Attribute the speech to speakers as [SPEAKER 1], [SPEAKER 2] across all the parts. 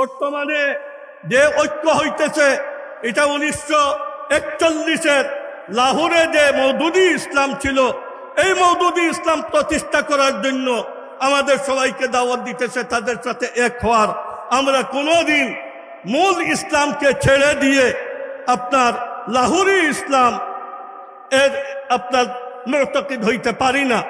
[SPEAKER 1] বর্তমানে যে ঐক্য হইতেছে, এটা উনিশশো একচল্লিশের লাহোরে যে মৌদুদি ইসলাম ছিল, এই মৌদুদি ইসলাম প্রতিষ্ঠা করার জন্য আমাদের সবাইকে দাওয়াত দিতেছে, তাদের সাথে এক হওয়ার। আমরা কোনোদিন মূল ইসলামকে ছেড়ে দিয়ে আপনার লাহুরি ইসলাম এর আপনার নর্তকিদ হইতে পারি না।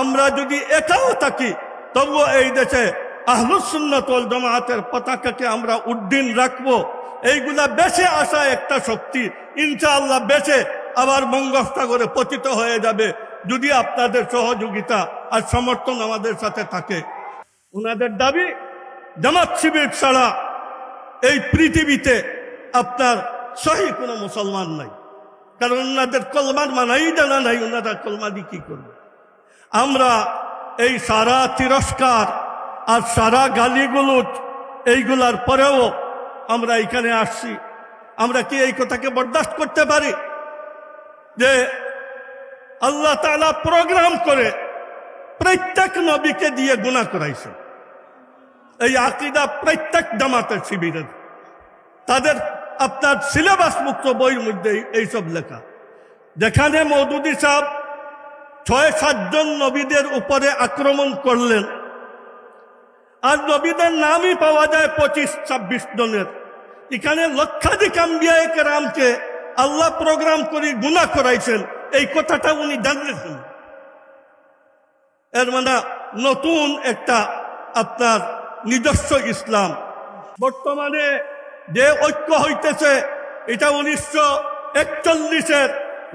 [SPEAKER 1] আমরা যদি একাও থাকি, তবুও এই দেশে আহলুসুন্নতল জমাতের পতাকাকে আমরা উড্ডীন রাখব। এইগুলা বেঁচে আসা একটা শক্তি। ইনশাআল্লাহ বেঁচে আবার মঙ্গলসাগরে পতিত হয়ে যাবে। যদি আপনাদের সহযোগিতা আর সমর্থন আমাদের সাথে থাকে। ওনাদের দাবি, জামাত শিবির ছাড়া এই পৃথিবীতে আপনার সহি কোনো মুসলমান নাই। কারণ ওনাদের কলমার মানাই জানা নাই ওনারা কলমা দিয়ে কি করবে? আমরা এই সারা তিরস্কার আর সারা গালিগুলোজ এইগুলার পরেও আমরা এখানে আসছি। আমরা কি এই কথাকে বরদাস্ত করতে পারি? যে আল্লাহ তালা প্রোগ্রাম করে প্রত্যেক নবীকে দিয়ে গুণা করাইছে। এই আকিদা প্রত্যেক জামাতের শিবিরের। তাদের আপনার সিলেবাস মুক্ত বইয়ের মধ্যে এইসব লেখা। যেখানে মৌদুদি সাহেব ছয় সাতজন নবীদের উপরে আক্রমণ করলেন। আর নবীদের নামই পাওয়া যায় পঁচিশ, ছাব্বিশ জনের। এখানে লক্ষাধিক আম্বিয়ায় রামকে আল্লাহ প্রোগ্রাম করে গুণা করাইছেন। এই কথাটা উনি জানলেন এর মানে নতুন একটা আপনার নিজস্ব ইসলাম। বর্তমানে যে ঐক্য হইতেছে, এটা উনিশশো একচল্লিশের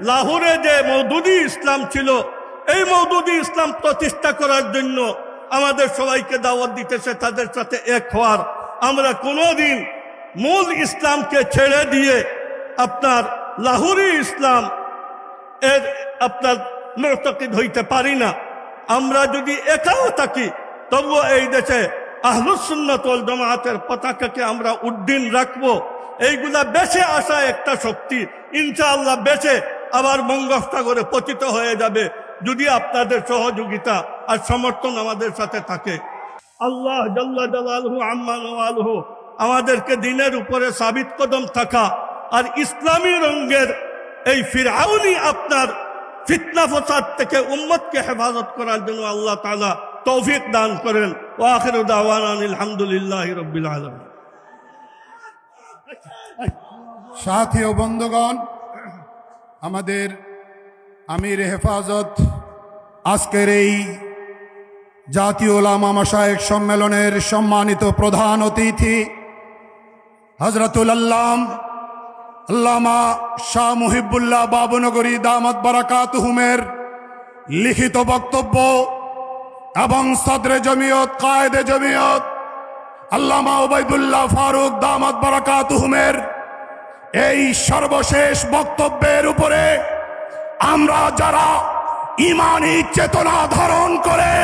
[SPEAKER 1] লাহোরে যে মৌদুদি ইসলাম ছিল, এই মৌদুদি ইসলাম প্রতিষ্ঠা করার জন্য আমাদের সবাইকে দাওয়াত দিতেছে, তাদের সাথে এক হওয়ার। আমরা কোনোদিন মূল ইসলামকে ছেড়ে দিয়ে আপনার লাহুরি ইসলাম এর আপনার নর্তকিদ হইতে পারি না। আমরা যদি একাও থাকি, তবুও এই দেশে আহলুসুন্নতল জমাতের পতাকাকে আমরা উড্ডীন রাখব। এইগুলা বেঁচে আসা একটা শক্তি, ইনশাআল্লাহ বেঁচে আবার মঙ্গলসাগরে পতিত হয়ে যাবে। যদি আপনাদের সহযোগিতা আর সমর্থন আমাদের সাথে থাকে, আল্লাহ নওয়ালহু আমাদেরকে দিনের উপরে সাবিত কদম থাকা আর ইসলামী রঙ্গের এই ফিরআউনি আপনার ফিতনা ফসাদ থেকে উম্মতকে হেফাজত করার জন্য আল্লাহ তালা তৌফিক দান করেন। ও আখির আলহামদুলিল্লাহ রবিল আলম
[SPEAKER 2] সাথী ও বন্ধুগণ, আমাদের আমির হেফাজত, আজকের এই জাতীয় ওলামা মাসায়েক সম্মেলনের সম্মানিত প্রধান অতিথি হজরতুল আল্লাম, আল্লামা শাহ মুহিবুল্লাহ বাবুনগরী দামত বারাকাত হুমের লিখিত বক্তব্য এবং সদরে জমিয়ত, কায়দে জমিয়ত, আল্লামা ওবায়দুল্লাহ ফারুক দামত বারাকাত হুমের এই সর্বশেষ বক্তব্যের উপরে আমরা যারা ইমানি চেতনা ধারণ করে